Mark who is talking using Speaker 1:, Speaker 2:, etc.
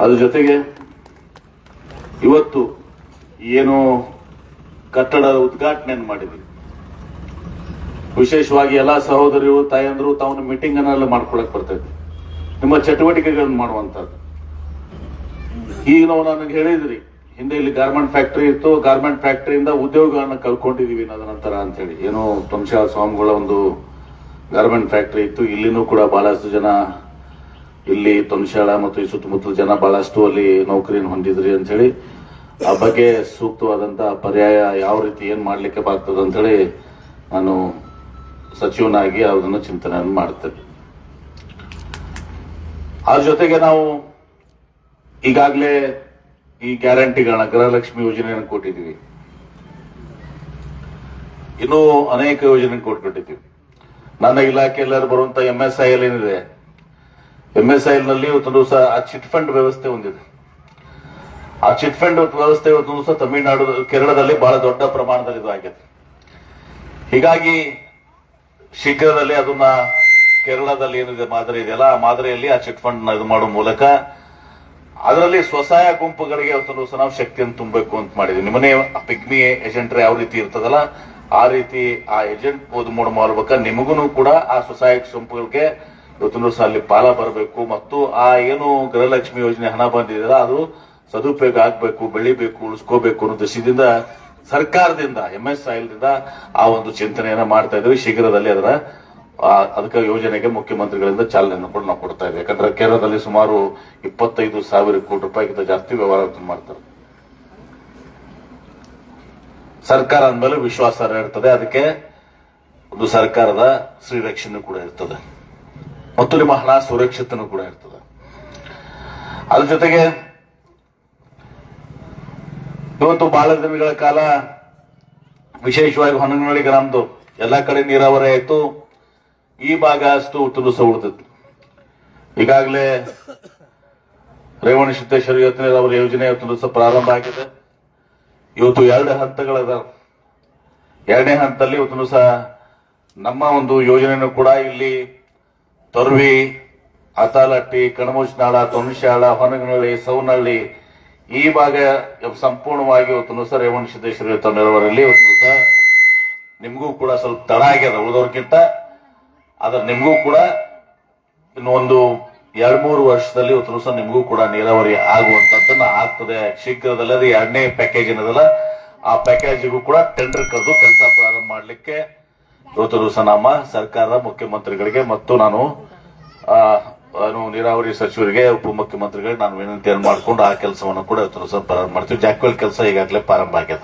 Speaker 1: ಅದ್ರ ಜೊತೆಗೆ ಇವತ್ತು ಏನು ಕಟ್ಟಡದ ಉದ್ಘಾಟನೆ ಮಾಡಿದ್ವಿ ವಿಶೇಷವಾಗಿ ಎಲ್ಲಾ ಸಹೋದರಿಯರು, ತಾಯಂದ್ರು ತಾವು ಮೀಟಿಂಗ್ ಅನ್ನೆಲ್ಲ ಮಾಡ್ಕೊಳಕ್ ಬರ್ತೈತಿ ನಿಮ್ಮ ಚಟುವಟಿಕೆಗಳನ್ನು ಮಾಡುವಂತದ್ದು ಈಗ ನಾವು ನನಗೆ ಹೇಳಿದ್ರಿ, ಹಿಂದೆ ಇಲ್ಲಿ ಗಾರ್ಮೆಂಟ್ ಫ್ಯಾಕ್ಟರಿ ಇತ್ತು ಗಾರ್ಮೆಂಟ್ ಫ್ಯಾಕ್ಟ್ರಿಯಿಂದ ಉದ್ಯೋಗವನ್ನು ಕಲ್ಕೊಂಡಿದೀವಿ ಅನ್ನೋದ ನಂತರ ಅಂತ ಹೇಳಿ. ಏನೋ ವಂಶಾಳ ಸ್ವಾಮಿಗಳ ಒಂದು ಗಾರ್ಮೆಂಟ್ ಫ್ಯಾಕ್ಟರಿ ಇತ್ತು, ಇಲ್ಲಿನೂ ಕೂಡ ಬಹಳಷ್ಟು ಜನ ಇಲ್ಲಿ ತೊಂಶಾಳ ಮತ್ತು ಈ ಸುತ್ತಮುತ್ತಲ ಜನ ಬಹಳಷ್ಟು ಅಲ್ಲಿ ನೌಕರಿಯನ್ನು ಹೊಂದಿದ್ರಿ ಅಂತ ಹೇಳಿ, ಆ ಬಗ್ಗೆ ಸೂಕ್ತವಾದಂತ ಪರ್ಯಾಯ ಯಾವ ರೀತಿ ಏನ್ ಮಾಡ್ಲಿಕ್ಕೆ ಬಾಗ್ತದೆ ಅಂತ ಹೇಳಿ ನಾನು ಸಚಿವನಾಗಿ ಅದನ್ನು ಚಿಂತನೆಯನ್ನು ಮಾಡ್ತೇನೆ. ಆ ಜೊತೆಗೆ ನಾವು ಈಗಾಗಲೇ ಈ ಗ್ಯಾರಂಟಿಗಳನ್ನ, ಗೃಹಲಕ್ಷ್ಮಿ ಯೋಜನೆಯನ್ನು ಕೊಟ್ಟಿದ್ದೀವಿ. ಇನ್ನೂ ಅನೇಕ ಯೋಜನೆ ಕೊಟ್ಬಿಟ್ಟಿದ್ದೀವಿ. ನನ್ನ ಎಲ್ಲರೂ ಬರುವಂತ ಎಂ ಎಸ್ ಐ ಎಲ್ ಏನಿದೆ ಎಂ ಎಸ್ ಇವತ್ತು ದಿವಸ ಆ ಚಿಟ್ ಫಂಡ್ ವ್ಯವಸ್ಥೆ ಹೊಂದಿದೆ. ಆ ಚಿಟ್ ಫಂಡ್ ವ್ಯವಸ್ಥೆ ಇವತ್ತು ದಿವಸ ತಮಿಳುನಾಡು, ಕೇರಳದಲ್ಲಿ ಬಹಳ ದೊಡ್ಡ ಪ್ರಮಾಣದಲ್ಲಿ ಇದು ಆಗಿದೆ ಹೀಗಾಗಿ ಶೀಘ್ರದಲ್ಲಿ ಅದನ್ನ ಕೇರಳದಲ್ಲಿ ಏನಿದೆ, ಮಾದರಿ ಇದೆಯಲ್ಲ, ಆ ಮಾದರಿಯಲ್ಲಿ ಆ ಚಿಟ್ ಫಂಡ್ ಇದು ಮಾಡುವ ಮೂಲಕ ಅದರಲ್ಲಿ ಸ್ವಸಹಾಯ ಗುಂಪುಗಳಿಗೆ ಇವತ್ತು ದಿವಸ ನಾವು ಶಕ್ತಿಯನ್ನು ತುಂಬಬೇಕು ಅಂತ ಮಾಡಿದ್ವಿ. ನಿಮ್ಮನೆ ಪಿಗ್ಮಿ ಏಜೆಂಟ್ ಯಾವ ರೀತಿ ಇರ್ತದಲ್ಲ, ಆ ರೀತಿ ಆ ಏಜೆಂಟ್ ಓದು, ಮೂಡ ಮಾಡ್ಬೇಕ ನಿಮಗೂ ಕೂಡ ಆ ಸ್ವಸಹಾಯ ಗುಂಪುಗಳಿಗೆ ಇವತ್ತು ಅಲ್ಲಿ ಪಾಲ ಬರಬೇಕು ಮತ್ತು ಆ ಏನು ಗೃಹಲಕ್ಷ್ಮಿ ಯೋಜನೆ ಹಣ ಬಂದಿದೆಯಲ್ಲ, ಅದು ಸದುಪಯೋಗ ಆಗಬೇಕು, ಬೆಳಿಬೇಕು, ಉಳಿಸ್ಕೋಬೇಕು ಅನ್ನೋ ದೃಷ್ಟಿಯಿಂದ ಸರ್ಕಾರದಿಂದ ಎಂ ಎಸ್ ದಿಂದ ಆ ಒಂದು ಚಿಂತನೆಯನ್ನ ಮಾಡ್ತಾ ಇದ್ವಿ ಶೀಘ್ರದಲ್ಲಿ ಅದರ ಅದಕ್ಕೆ ಯೋಜನೆಗೆ ಮುಖ್ಯಮಂತ್ರಿಗಳಿಂದ ಚಾಲನೆಯನ್ನು ಕೂಡ ನಾವು ಕೊಡ್ತಾ ಇದ್ದೇವೆ. ಯಾಕಂದ್ರೆ ಕೇರಳದಲ್ಲಿ ಸುಮಾರು ಇಪ್ಪತ್ತೈದು ಸಾವಿರ ಕೋಟಿ ರೂಪಾಯಿಗಿಂತ ಜಾಸ್ತಿ ವ್ಯವಹಾರ ಮಾಡ್ತಾರೆ. ಸರ್ಕಾರ ಅಂದಮೇಲೆ ವಿಶ್ವಾಸಾರ್ಹ ಇರ್ತದೆ. ಅದಕ್ಕೆ ಒಂದು ಸರ್ಕಾರದ ಶ್ರೀರಕ್ಷಣೆ ಕೂಡ ಇರ್ತದೆ. ಮತ್ತು ನಿಮ್ಮ ಹಣ ಸುರಕ್ಷಿತನೂ ಕೂಡ ಇರ್ತದೆ. ಅದ್ರ ಜೊತೆಗೆ ಇವತ್ತು ಬಹಳ ದಿನಗಳ ಕಾಲ ವಿಶೇಷವಾಗಿ ಹೊನ್ನನಹಳ್ಳಿ ಗ್ರಾಮದ್ದು ಎಲ್ಲ ಕಡೆ ನೀರಾವರಿ ಆಯಿತು. ಈ ಭಾಗ ಅಷ್ಟು ತುಲುಸ ಉಳಿದಿತ್ತು. ಈಗಾಗಲೇ ರೇವಣ ಸಿದ್ದೇಶ್ವರ ಇವತ್ತು ನೀರಾವರಿ ಯೋಜನೆ ತುಲುಸ ಪ್ರಾರಂಭ ಆಗಿದೆ. ಇವತ್ತು ಎರಡು ಹಂತಗಳದಾವ ಎರಡನೇ ಹಂತದಲ್ಲಿ ಇವತ್ತು ದಿವಸ ನಮ್ಮ ಒಂದು ಯೋಜನೆಯನ್ನು ಕೂಡ ಇಲ್ಲಿ ತೊರ್ವಿ ಅತಾಲಟ್ಟಿ ಕಣಮುಚ್ನಾಳ ತೊಣಶಾಳ ಹೊನಗನಹಳ್ಳಿ ಸೌನಹಳ್ಳಿ ಈ ಭಾಗ ಸಂಪೂರ್ಣವಾಗಿ ಇವತ್ತು ನುಸ ರೇವಣ ಸಿದ್ದೇಶ್ವರ ಇವತ್ತು ನೆರವರಲ್ಲಿ ಇವತ್ತು ನಿಮಗೂ ಕೂಡ ಸ್ವಲ್ಪ ತಡ ಆಗ್ಯದ ಉಳಿದವ್ರಿಗಿಂತ ಆದ್ರೆ ನಿಮಗೂ ಕೂಡ ಇನ್ನೊಂದು ಎರಡ್ ಮೂರು ವರ್ಷದಲ್ಲಿ ಇವತ್ತು ನುಸ ನಿಮಗೂ ಕೂಡ ನೀರಾವರಿ ಆಗುವಂತದ್ದನ್ನ ಆಗ್ತದೆ. ಶೀಘ್ರದಲ್ಲದೆ ಎರಡನೇ ಪ್ಯಾಕೇಜ್ ಏನದಲ್ಲ, ಆ ಪ್ಯಾಕೇಜಿಗೂ ಕೂಡ ಟೆಂಡರ್ ಕರೆದು ಕೆಲಸ ಪ್ರಾರಂಭ ಮಾಡಲಿಕ್ಕೆ ಇವತ್ತು ದಿವಸ ನಮ್ಮ ಸರ್ಕಾರ ಮುಖ್ಯಮಂತ್ರಿಗಳಿಗೆ ಮತ್ತು ನಾನು ನೀರಾವರಿ ಸಚಿವರಿಗೆ, ಉಪಮುಖ್ಯಮಂತ್ರಿಗಳಿಗೆ ನಾನು ವಿನಂತಿಯನ್ನು ಮಾಡಿಕೊಂಡು ಆ ಕೆಲಸವನ್ನು ಕೂಡ ಇವತ್ತು ದಿವಸ ಪ್ರಾರಂಭ ಮಾಡ್ತೀವಿ. ಜಾಕ್ವೆಲ್ ಕೆಲಸ ಈಗಾಗಲೇ ಪ್ರಾರಂಭ ಆಗ್ಯದ